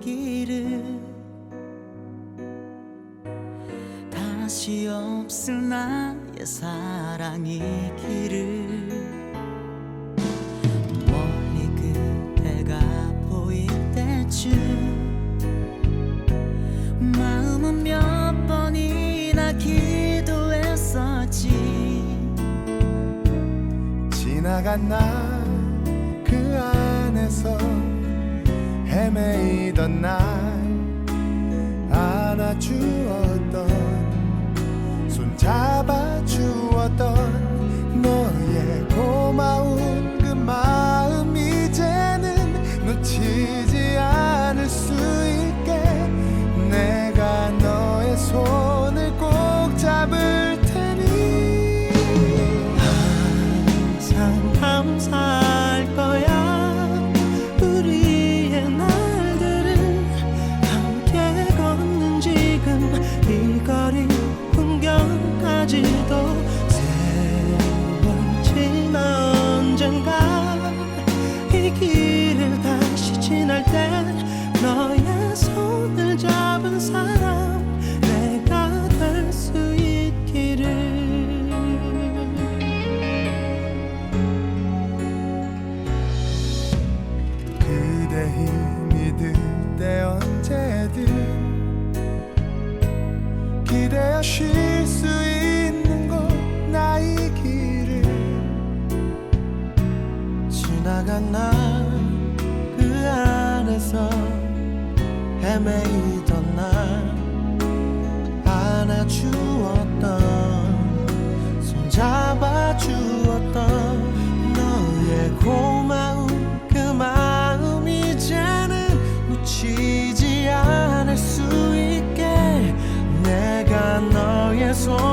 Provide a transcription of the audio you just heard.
길을 다시 없을 나의 사랑이 길을 멀리 그대가 보일 때쯤 마음은 몇 번이나 기도했었지. 지나간 날그 안에서 헤매이던 날 안아주었던 손 잡아주었던 기대어 쉴수 있는 곳 나의 길을. 지나간 날 그 안에서 헤매이던 eso